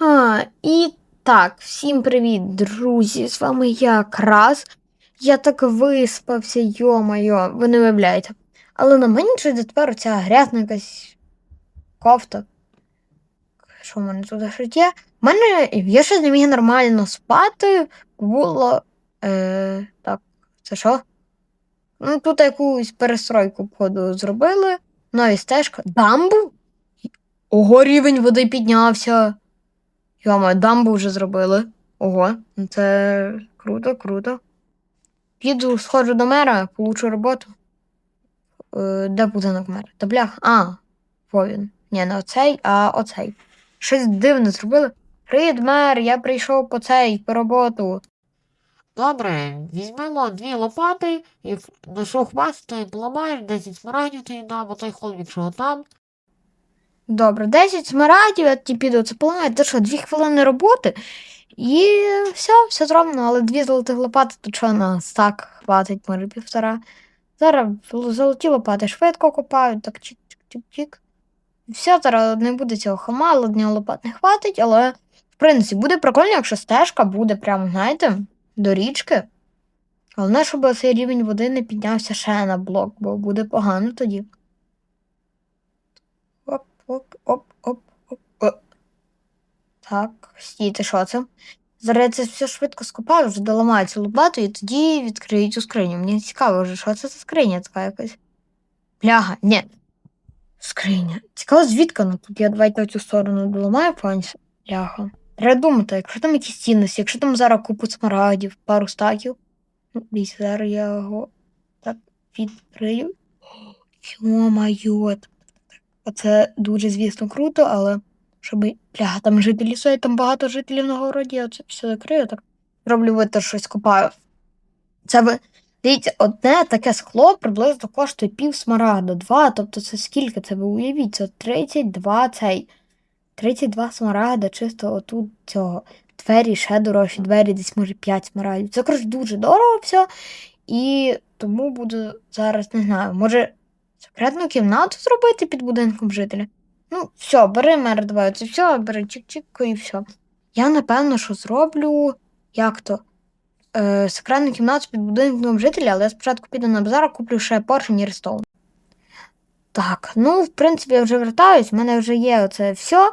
А, і так, всім привіт, друзі! З вами я Крас. Я так виспався, йо-моє, ви не уявляєте. Але на мені чогось тепер оця грязна якась кофта. Що в мене тут ще є? У мене я ще не міг нормально спати. Було. Е, так, це що? Ну, тут якусь перестройку, походу, зробили. Нові стежка. Дамбу? Ого, рівень води піднявся. Йома, дамбу вже зробили. Ого, ну це круто, круто. Піду, сходжу до мера, получу роботу. Е, де будинок мера? Та блях. А, во він. Ні, не оцей, а оцей. Щось дивне зробили. Привіт, мер, я прийшов по цей, по роботу. Добре, візьмемо дві лопати і на шовхмас ти поламаєш, 10 смарагдів ти дам, а той холмік, що там. Добре, 10 смарагдів, я ті піду це. Це що, дві хвилини роботи? І все, все зроблено, але дві золотих лопати, то що нас так хватить, може півтора. Зараз золоті лопати швидко копають, так чик-чик-чик-чик. Все, зараз не буде цього хама, одного лопат не хватить, але в принципі буде прикольно, якщо стежка буде прямо, знаєте, до річки. Головне, щоб цей рівень води не піднявся ще на блок, бо буде погано тоді. Оп, оп, оп, оп. Так, стійте, що це? Зараз я це все швидко скопаю, вже доламаю цю лопату і тоді відкрию цю скриню. Мені цікаво вже, що це за скриня така якась. Бляга, ні. Скриня. Цікаво, звідки вона тут? Я давайте цю сторону доламаю повністю. Бляга. Треба думати, якщо там якісь цінності, якщо там зараз купу смарагдів, пару стаків. Ну, дивіться, зараз я його так відкрию. Йо-майо. Оце дуже, звісно, круто, але щоб. Бля, там жителі стоять, там багато жителів на городі, я це все закрию, так роблю вид, що щось копаю. Це ви. Дивіться, одне таке скло приблизно коштує пів смарагда. Два, тобто це скільки? Це ви уявіть, це 32 цей. 32 смарагда, чисто отут цього. Двері ще дорожчі, двері десь, може, 5 смарагдів. Це коротше дуже дорого все. І тому буду зараз, не знаю, може секретну кімнату зробити під будинком жителя. Ну, все, бери мер, давай, це все, бери чик-чик і все. Я напевно, що зроблю як то е, секретну кімнату під будинком жителя, але я спочатку піду на базар, куплю ще поршень і рестовн. Так, ну, в принципі, я вже вертаюсь, в мене вже є оце все.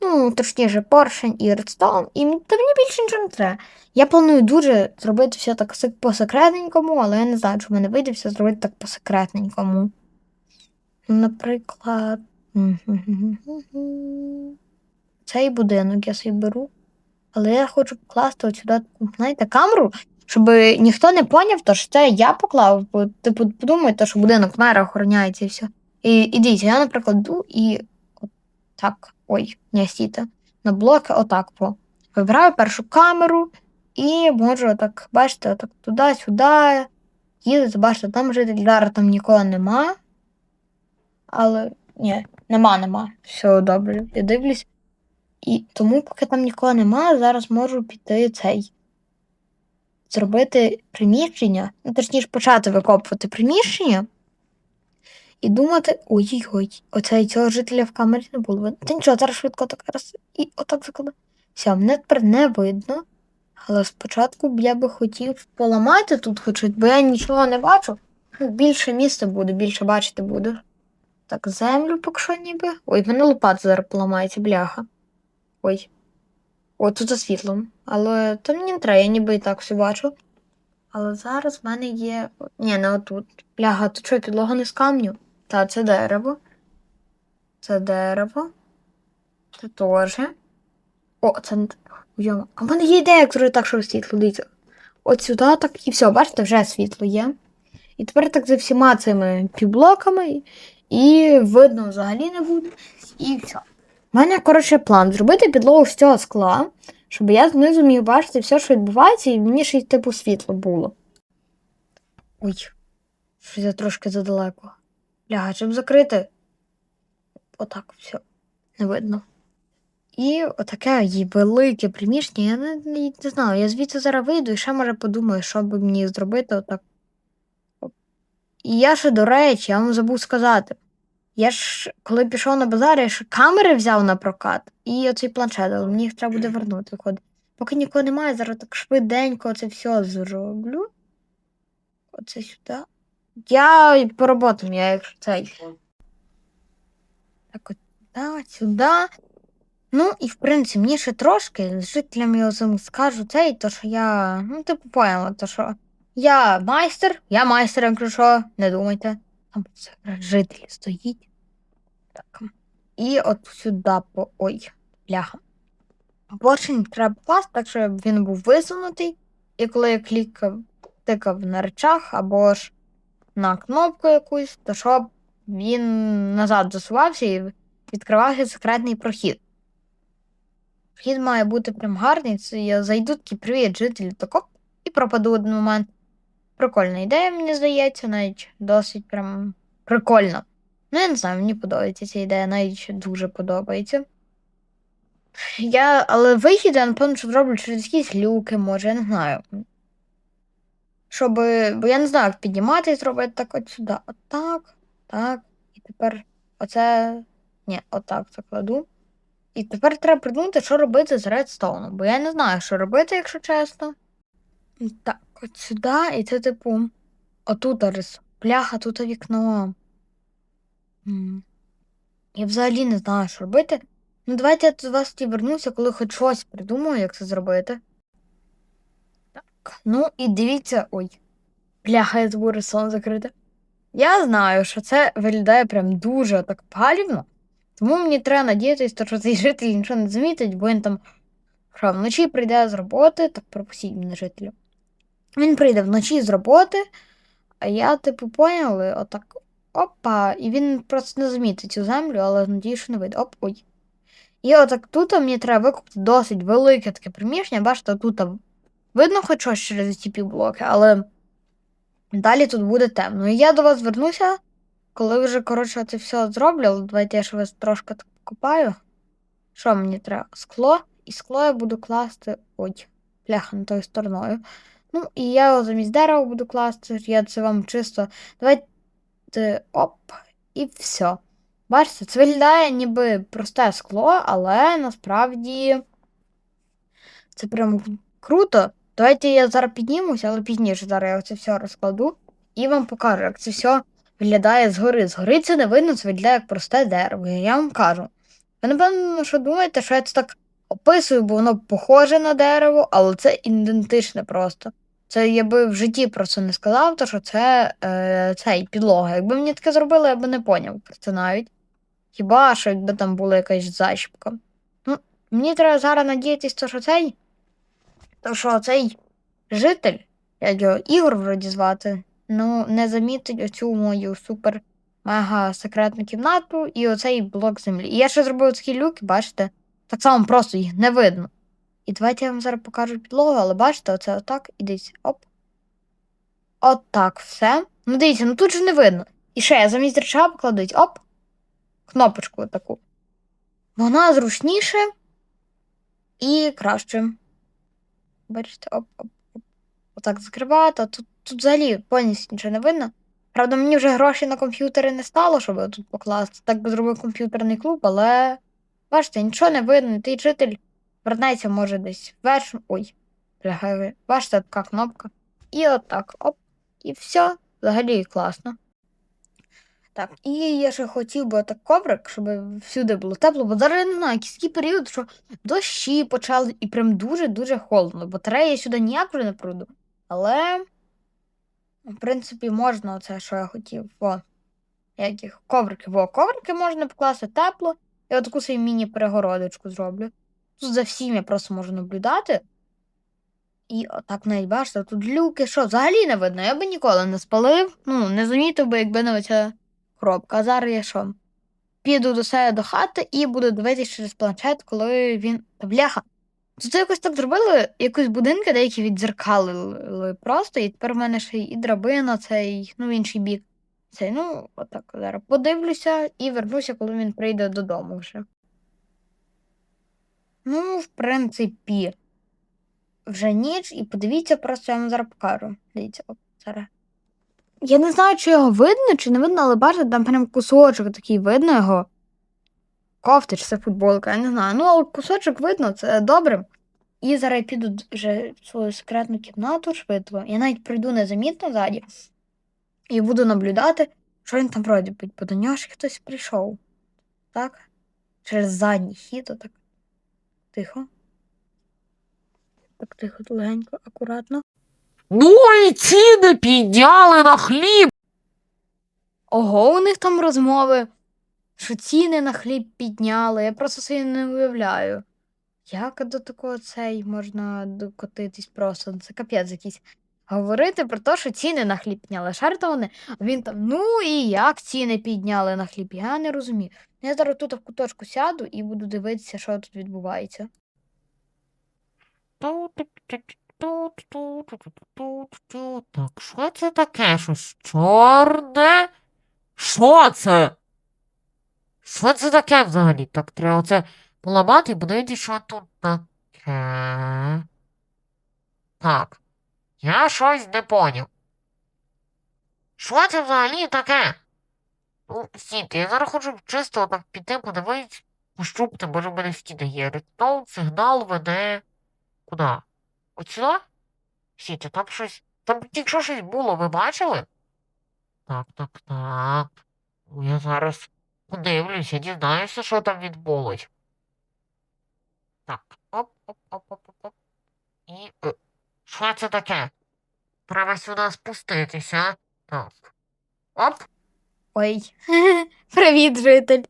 Ну, точніше, поршень і редстоун, і та мені більше нічого не треба. Я планую дуже зробити все так по-секретненькому, але я не знаю, чи в мене вийде все зробити так по-секретненькому. Наприклад. Цей будинок я собі беру. Але я хочу покласти сюди знаєте, камеру, щоб ніхто не поняв, то що це я поклав. Бо, типу, подумайте, що будинок мера охороняється і все. І, і дивіться, я, наприклад, йду і от так. Ой, не стійте. На блоки отак по. Вибираю першу камеру і можу отак, бачите, отак туди-сюди. Їздити, бачите, там житель зараз там нікого нема. Але ні, нема, нема. Все добре, я дивлюсь. І тому, поки там нікого нема, зараз можу піти цей. Зробити приміщення, ну, точніше, почати викопувати приміщення і думати, ой-ой-ой, оце цього жителя в камері не було. Та нічого, зараз швидко так раз і отак закладу. Все, мене тепер не видно. Але спочатку б я би хотів поламати тут хоч, бо я нічого не бачу. Ну, більше місця буде, більше бачити буду. Так, землю поки що ніби. Ой, в мене лопата зараз поламається, бляха. Ой. О, тут за світлом. Але мені не треба, я ніби і так все бачу. Але зараз в мене є. Ні, не отут. Бляга, тут що, підлога не з камню? Та, це дерево. Це дерево. Це теж. О, це не. А в мене є ідея, як так, що світло, дивіться. От сюди так і все, бачите, вже світло є. І тепер так за всіма цими півблоками, і видно взагалі не буде. І все. У мене, коротше, план зробити підлогу з цього скла, щоб я знизу міг бачити все, що відбувається, і мені ще й типу світло було. Ой, щось я трошки задалеко. Ляга, щоб закрити. Отак, все, не видно. І отаке є велике приміщення. Я не, не знаю, я звідси зараз вийду і ще може подумаю, що би мені зробити отак. І я ще, до речі, я вам забув сказати. Я ж, коли пішов на базар, я ж камери взяв на прокат і оцей планшет, але мені їх треба буде вернути. Виходить. Поки нікого немає, зараз так швиденько це все зроблю. Оце сюди. Я по роботам, я якщо цей. Так, от сюди, сюди. Ну, і в принципі, мені ще трошки жителям я скажу цей, то що я. Ну, типу, поняла, то що я майстер, я майстер, якщо що, не думайте. Там це жителі стоїть. Так. І от сюди по. Ой, бляха. Поршень треба класти, так щоб він був висунутий. І коли я клікав, тикав на речах або ж на кнопку якусь, то щоб він назад засувався і відкривався секретний прохід. Вхід має бути прям гарний. Це я зайду такий привіт, жителі тако і пропаду один момент. Прикольна ідея, мені здається, навіть досить прям прикольно. Ну, я не знаю, мені подобається ця ідея, навіть дуже подобається. Я, але вихід, я напевно, що зроблю через якісь люки, може, я не знаю. Щоб. Бо я не знаю, як піднімати і зробити так от сюди. Отак, так. І тепер оце. Ні, отак закладу. І тепер треба придумати, що робити з редстоуном, бо я не знаю, що робити, якщо чесно. Так, от сюди, і це типу. Отут рис. Пляха, тут вікно. М. Я взагалі не знаю, що робити. Ну, давайте я до вас тоді вернуся, коли хоч щось придумаю, як це зробити. Так, ну і дивіться. Ой. Пляха, я забув сон закрити. Я знаю, що це виглядає прям дуже так палівно. Тому мені треба надіятися, що цей житель нічого не замітить, бо він там вночі прийде з роботи, так пропустіть мене жителю. Він прийде вночі з роботи, а я, типу, поняли, отак опа, і він просто не замітить цю землю, але надію, що не вийде. Оп, ой. І отак тут мені треба викупити досить велике таке приміщення. Бачите, тут видно хоч щось через ці півблоки, але далі тут буде темно. І я до вас вернуся, коли вже, коротше, це все зроблю. Давайте я ще вас трошки так покопаю. Що мені треба? Скло. І скло я буду класти. Ой, пляха не тою стороною. Ну, і я замість дерева буду класти. Я це вам чисто. Давайте. Оп, і все. Бачите, це виглядає ніби просте скло, але насправді це прям круто. Давайте я зараз піднімуся, але пізніше зараз я це все розкладу і вам покажу, як це все виглядає згори. Згори це не видно, це виглядає як просте дерево. Я вам кажу. Ви, напевно, що думаєте, що я це так описую, бо воно похоже на дерево, але це ідентичне просто. Це я би в житті просто не сказав, то що це е, цей підлога. Якби мені таке зробили, я би не поняв про це навіть. Хіба що якби там була якась зачіпка. Ну, мені треба зараз надіятися, то, що цей. То що цей житель, як його Ігор вроді звати, ну, не замітить оцю мою супер мега секретну кімнату і оцей блок землі. І я ще зробив такі люки, бачите? Так само просто їх не видно. І давайте я вам зараз покажу підлогу, але бачите, оце отак, і дивіться, оп. Отак все. Ну, дивіться, ну тут же не видно. І ще я замість реча покладуть, оп, кнопочку таку. Вона зручніше і краще. Бачите, оп, оп, оп. Отак закривати, тут, тут взагалі повністю нічого не видно. Правда, мені вже грошей на комп'ютери не стало, щоб тут покласти. Так би зробив комп'ютерний клуб, але бачите, нічого не видно. Той житель вернеться, може, десь вверх. Ой, бляха, бачите, така кнопка. І отак, оп, і все. Взагалі класно. Так, і я ще хотів би отак коврик, щоб всюди було тепло, бо зараз я не знаю, якийсь такий період, що дощі почали і прям дуже-дуже холодно. Батареї я сюди ніяк вже не пройду. Але, в принципі, можна оце, що я хотів. О, як їх коврики. Во, коврики можна покласти тепло. Я таку собі міні-перегородочку зроблю. Тут за всім я просто можу наблюдати. І отак навіть бачите, тут люки, що взагалі не видно. Я би ніколи не спалив. Ну, не замітив би, якби не оця коробка. А зараз я що? Піду до себе до хати і буду дивитися через планшет, коли він. Та бляха. Тут якось так зробили, якось будинки деякі віддзеркалили просто, і тепер в мене ще і драбина, цей, ну, в інший бік. Цей, ну, отак зараз подивлюся і вернуся, коли він прийде додому вже. Ну, в принципі, вже ніч, і подивіться, просто я вам зараз покажу. Дивіться, от зараз. Я не знаю, чи його видно, чи не видно, але бачите, там прям кусочок такий видно його. Кофти чи це футболка, я не знаю. Ну, але кусочок видно, це добре. І зараз я піду вже в свою секретну кімнату швидко. Я навіть прийду незамітно ззаді і буду наблюдати, що він там робить, бо до нього ж хтось прийшов. Так? Через задній хід, отак. Тихо. Так тихо, легенько, акуратно. Ну і ціни підняли на хліб. Ого, у них там розмови, що ціни на хліб підняли. Я просто собі не уявляю. Як до такого цей можна докотитись просто? Ну, Це капець якийсь. Говорити про те, що ціни на хліб підняли. А він там, ну і як ціни підняли на хліб? Я не розумію. Я зараз тут в куточку сяду і буду дивитися, що тут відбувається. Так, що це таке? Щось чорне? Що це? Що це таке взагалі? Так, треба це поламати і подивитися, що тут таке. Так. Я щось не поняв. Що це взагалі таке? Ну, стійте, я зараз хочу чисто так піти, подивитись, пощупати, може в мене стіна є. Редстоун сигнал веде. Куди? Сюди? Стійте, там щось. Там тільки що щось було, ви бачили? Так, так, так. Ну, Я зараз подивлюся, дізнаюся, що там відбулось. Так, оп, оп, оп, оп, оп, оп. І. Що це таке? Треба сюди спуститися. Так. Оп. Ой, привіт, житель.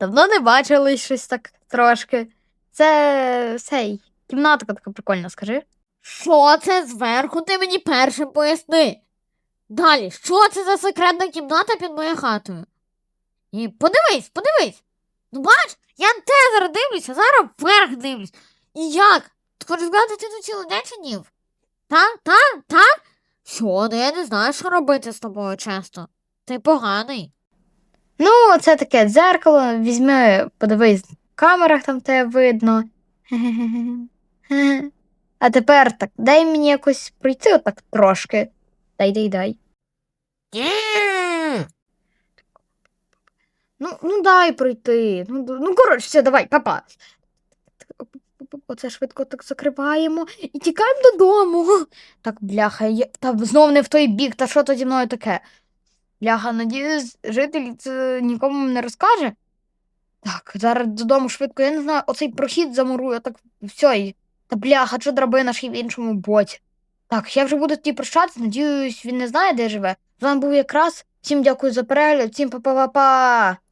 Давно не бачились щось так трошки. Це цей, кімнатка така прикольна, скажи. Що це зверху? Ти мені першим поясни. Далі, що це за секретна кімната під моєю хатою? І подивись, подивись. Ну бач, я на те зараз дивлюся, зараз вверх дивлюсь. І як? Ти хочеш сказати, ти тут цілий день сидів? Так, так, так? Що, ну я не знаю, що робити з тобою часто. Ти поганий. Ну, це таке дзеркало, візьми, подивись, в камерах там тебе видно. А тепер так, дай мені якось пройти отак трошки. Дай, дай, дай. Ну, ну дай пройти. Ну, ну коротше, все, давай, папа. Оце швидко так закриваємо і тікаємо додому. Так, бляха, я... та знов не в той бік, та що то зі мною таке? Бляха, надіюсь, житель це нікому не розкаже. Так, зараз додому швидко, я не знаю, оцей прохід замурую, так все. І... Та бляха, що драбина ж і в іншому боці. Так, я вже буду тоді прощатися, надіюсь, він не знає, де живе. З вами був якраз. Всім дякую за перегляд, всім па-па-па-па!